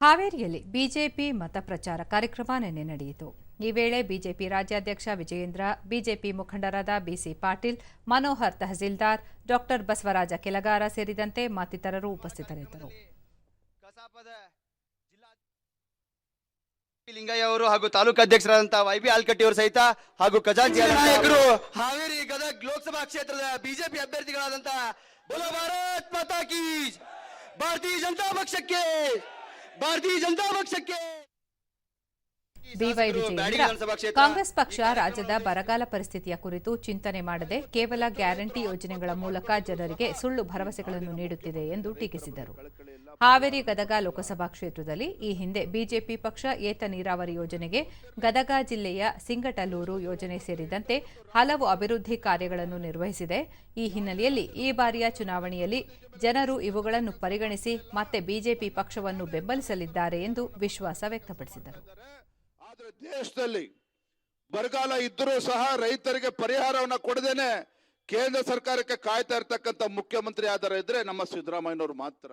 ಹಾವೇರಿಯಲ್ಲಿ ಬಿಜೆಪಿ ಮತ ಪ್ರಚಾರ ಕಾರ್ಯಕ್ರಮ ನಿನ್ನೆ ನಡೆಯಿತು. ಈ ವೇಳೆ ಬಿಜೆಪಿ ರಾಜ್ಯಾಧ್ಯಕ್ಷ ವಿಜಯೇಂದ್ರ, ಬಿಜೆಪಿ ಮುಖಂಡರಾದ B C Patil, Manohar Tahsildar, doctor Basavaraja Kelagara ಸೇರಿದಂತೆ ಮತ್ತಿತರರು ಉಪಸ್ಥಿತರಿದ್ದರು. ಲಿಂಗಯ್ಯ ಅವರು ಹಾಗೂ ತಾಲೂಕು ಅಧ್ಯಕ್ಷರಾದಂತಹ ವೈ ಬಿ ಆಲ್ಕಟ್ಟಿ ಅವರು ಸಹಿತ ಹಾಗೂ ಖಜಾಂಚಿ ನಾಯಕರು ಹಾವೇರಿ ಗದಗ್ ಲೋಕಸಭಾ ಕ್ಷೇತ್ರದ ಬಿಜೆಪಿ ಅಭ್ಯರ್ಥಿಗಳಾದಂತಹ ಭಾರತೀಯ ಜನತಾ ಪಕ್ಷಕ್ಕೆ ಭಾರತೀಯ ಜನತಾ ಪಕ್ಷಕ್ಕೆ. ಬಿವೈ ವಿಜಯೇಂದ್ರ ಕಾಂಗ್ರೆಸ್ ಪಕ್ಷ ರಾಜ್ಯದ ಬರಗಾಲ ಪರಿಸ್ಥಿತಿಯ ಕುರಿತು ಚಿಂತನೆ ಮಾಡದೆ ಕೇವಲ ಗ್ಯಾರಂಟಿ ಯೋಜನೆಗಳ ಮೂಲಕ ಜನರಿಗೆ ಸುಳ್ಳು ಭರವಸೆಗಳನ್ನು ನೀಡುತ್ತಿದೆ ಎಂದು ಟೀಕಿಸಿದರು. ಹಾವೇರಿ ಗದಗ ಲೋಕಸಭಾ ಕ್ಷೇತ್ರದಲ್ಲಿ ಈ ಹಿಂದೆ ಬಿಜೆಪಿ ಪಕ್ಷ ಏತ ನೀರಾವರಿ ಯೋಜನೆಗೆ ಗದಗ ಜಿಲ್ಲೆಯ ಸಿಂಗಟಲೂರು ಯೋಜನೆ ಸೇರಿದಂತೆ ಹಲವು ಅಭಿವೃದ್ಧಿ ಕಾರ್ಯಗಳನ್ನು ನಿರ್ವಹಿಸಿದೆ. ಈ ಹಿನ್ನೆಲೆಯಲ್ಲಿ ಈ ಬಾರಿಯ ಚುನಾವಣೆಯಲ್ಲಿ ಜನರು ಇವುಗಳನ್ನು ಪರಿಗಣಿಸಿ ಮತ್ತೆ ಬಿಜೆಪಿ ಪಕ್ಷವನ್ನು ಬೆಂಬಲಿಸಲಿದ್ದಾರೆ ಎಂದು ವಿಶ್ವಾಸ ವ್ಯಕ್ತಪಡಿಸಿದರು. ಆದ್ರೆ ದೇಶದಲ್ಲಿ ಬರಗಾಲ ಇದ್ದರೂ ಸಹ ರೈತರಿಗೆ ಪರಿಹಾರವನ್ನು ಕೊಡದೇನೆ ಕೇಂದ್ರ ಸರ್ಕಾರಕ್ಕೆ ಕಾಯ್ತಾ ಇರ್ತಕ್ಕಂಥ ಮುಖ್ಯಮಂತ್ರಿ ಆಧಾರ ಇದ್ರೆ ನಮ್ಮ ಸಿದ್ದರಾಮಯ್ಯನವರು ಮಾತ್ರ.